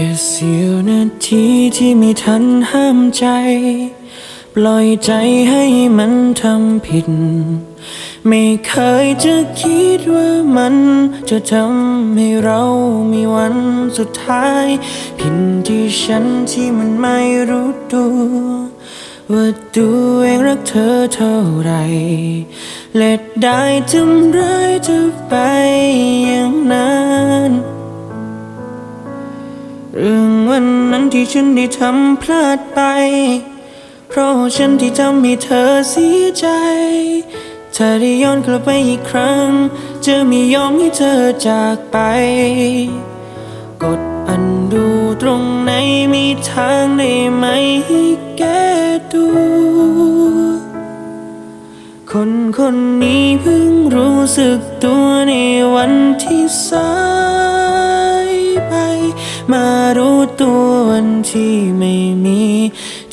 ค่เสี้ยวนาทีที่ไม่ทันห้ามใจ ปล่อยใจให้มันทำผิด ไม่เคยจะคิดว่ามันจะทำให้เรามีวันสุดท้าย ผิดที่ฉันที่มันไม่รู้ตัวว่าตัวเองรักเธอเท่าไหรและได้ทำร้ายเธอไปอย่างนั้น วันนั้นที่ฉันได้ทำพลาดไป เพราะฉันที่ทำให้เธอเสียใจ ถ้าได้ย้อนกลับไปอีกครั้ง จะไม่ยอมให้เธอจากไป กดอันดูตรงไหนมีทางได้ไหมให้แก้ตัวคนคนนี้เพิ่งรู้สึกตัวในวันที่สา ตัววันที่ไม่มี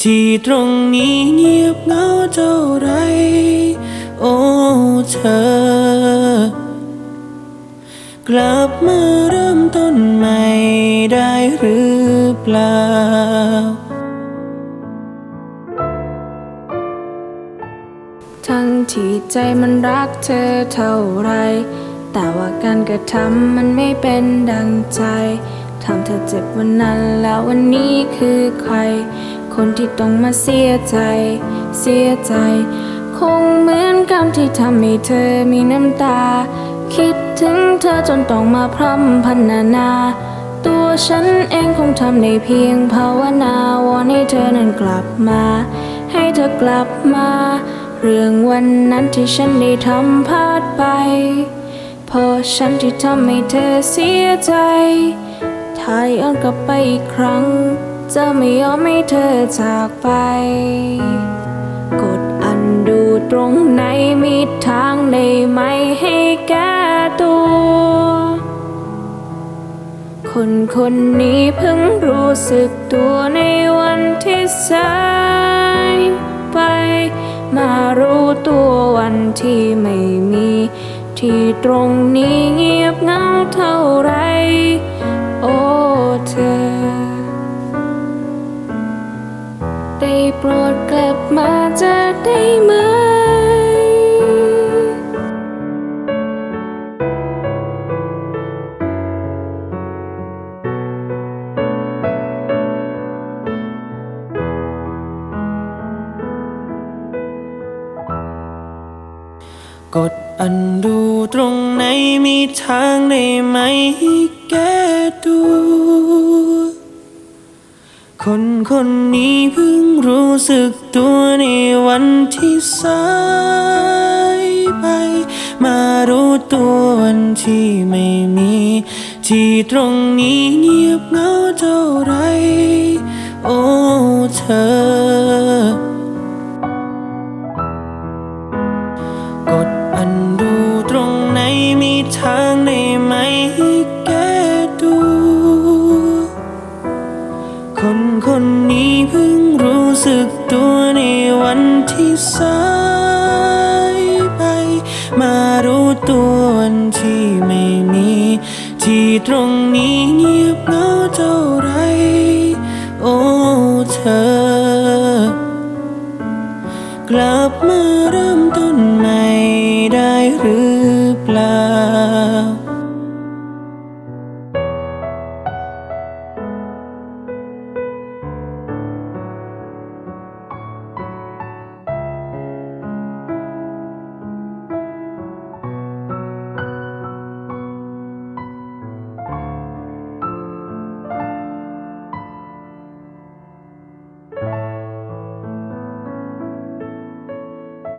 ที่ตรงนี้เงียบเหงาเท่าไร โอ้เธอกลับมาเริ่มต้นใหม่ได้หรือเปล่า ทั้งที่ใจมันรักเธอเท่าไร แต่ว่าการกระทำมันไม่เป็นดังใจ ทำเธอเจ็บวันนั้นแล้ววันนี้คือใคร คนที่ต้องมาเสียใจ เสียใจ คงเหมือนกับที่ทำให้เธอมีน้ำตา คิดถึงเธอจนต้องมาพร่ำพรรณนา ตัวฉันเองคงทำได้เพียงภาวนา วอนให้เธอนั้นกลับมา ให้เธอกลับมา เรื่องวันนั้นที่ฉันได้ทำพลาดไปเพราะฉันที่ทำให้เธอเสียใจ ถ้าย้อนกลับไปอีกครั้ง จะไม่ยอมให้เธอจากไป กดอันดูตรงไหนมีทางได้ไหมให้แก้ตัว คนคนนี้เพิ่งรู้สึกตัวในวันที่สายไป มารู้ตัววันที่ไม่มี ที่ตรงนี้เงียบเงาเท่าไร เธอ ได้โปรดกลับมาจะได้ไหม กด อันดูตรงไหนมีทางได้ไหมแก้ตัวคนคนนี้เพิ่งรู้สึกตัวในวันที่สายไป มารู้ตัววันที่ไม่มี ที่ตรงนี้เงียบเหงาเท่าไร โอ้เธอ กด คนคนนี้เพิ่งรู้สึกตัวในวันที่สายไป มารู้ตัววันที่ไม่มี ที่ตรงนี้เงียบเหงาเท่าไร โอ้เธอ กลับมารั